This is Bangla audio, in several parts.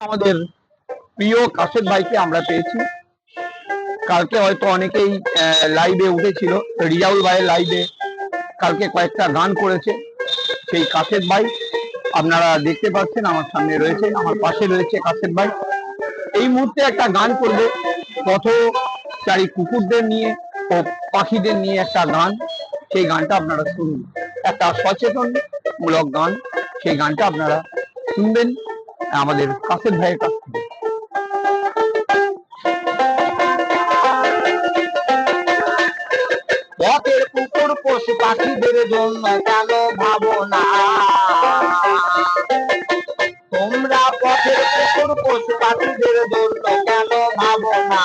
আমাদের প্রিয় কাশেদ ভাইকে আমরা পেয়েছি। কালকে হয়তো অনেকেই লাইভে উঠেছিল। রিয়াউল ভাইয়ের লাইভে কালকে কয়েকটা গান করেছে। সেই কাশেদ ভাই আপনারা দেখতে পাচ্ছেন, আমার সামনে রয়েছে, আমার পাশে রয়েছে কাশেদ ভাই। এই মুহূর্তে একটা গান করবে পথচারী কুকুরদের নিয়ে ও পাখিদের নিয়ে একটা গান। সেই গানটা আপনারা শুনুন। একটা সচেতন মূলক গান। সেই গানটা আপনারা শুনবেন। আমাদের কাছের ভাইয়ের কাছ থেকে। পথের কুকুর পশু পাখিদের জন্য কেন ভাবো না? তোমরা পথের কুকুর পশু পাখিদের জন্য কেন ভাবো না?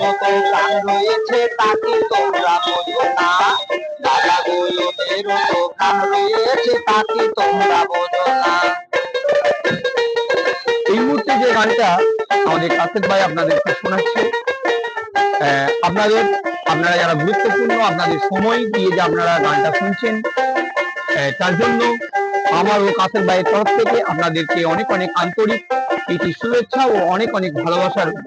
কত প্রাণ রয়েছে তাকে তোমরা বোঝো না। দাদা গোলদের তো রয়েছে তাকে তোমরা বোঝো না। যে গানটা আমাদের কাছের ভাই আপনাদেরকে শোনাচ্ছে। আপনাদের, আপনারা যারা গুরুত্বপূর্ণ, আপনাদের সময় দিয়ে যে আপনারা গানটা শুনছেন তার জন্য আমার ও কাছের ভাইয়ের তরফ থেকে আপনাদেরকে অনেক অনেক আন্তরিক এটি শুভেচ্ছা ও অনেক অনেক ভালোবাসা রইল।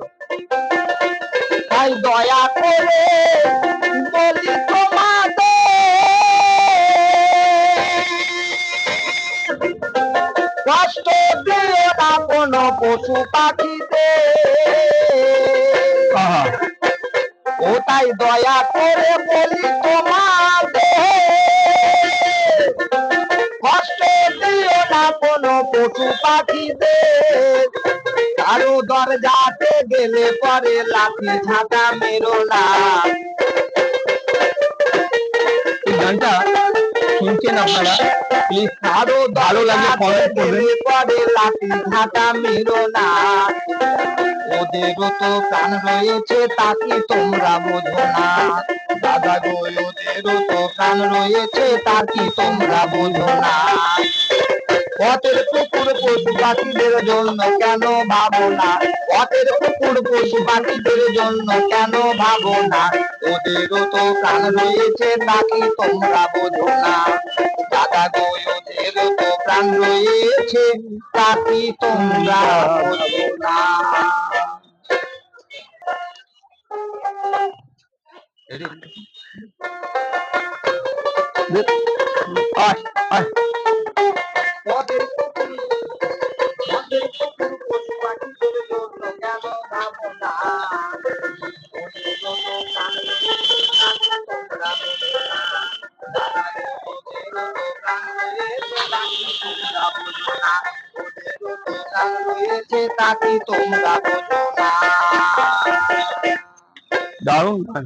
তাই দয়া করে বলি তোমাদের কষ্ট না কোনো পশু পাখিতে। ও তাই দয়া করে বলি তোমাদের কষ্ট দিও না কোনো পশু পাখিদের কারও দরজাতে গেলে পরে লাঠি ঝাঁটা মেরো না। গানটা শুনছেন আপনারা? প্লিজ আরও ভালো লাগে কমেন্ট করবেন। পরে লাঠি ঝাঁটা মেরো না ওদেরও তো প্রাণ রয়েছে তাকে তোমরা বোঝো না। দাদা গো তো প্রাণ রয়েছে তাকে তোমরা বোঝো না। পথের কুকুর পশু পাখিদের জন্য কেন ভাবো না? পথের কুকুর পশু পাখিদের জন্য কেন ভাবো না? ওদেরও তো প্রাণ রয়েছে তা কি তোমরা বোঝো না। দাদা গো, ওদেরও তো প্রাণ রয়েছে তা কি তোমরা বোঝো না। আয় পথের কি তোমরা দারুণ। গান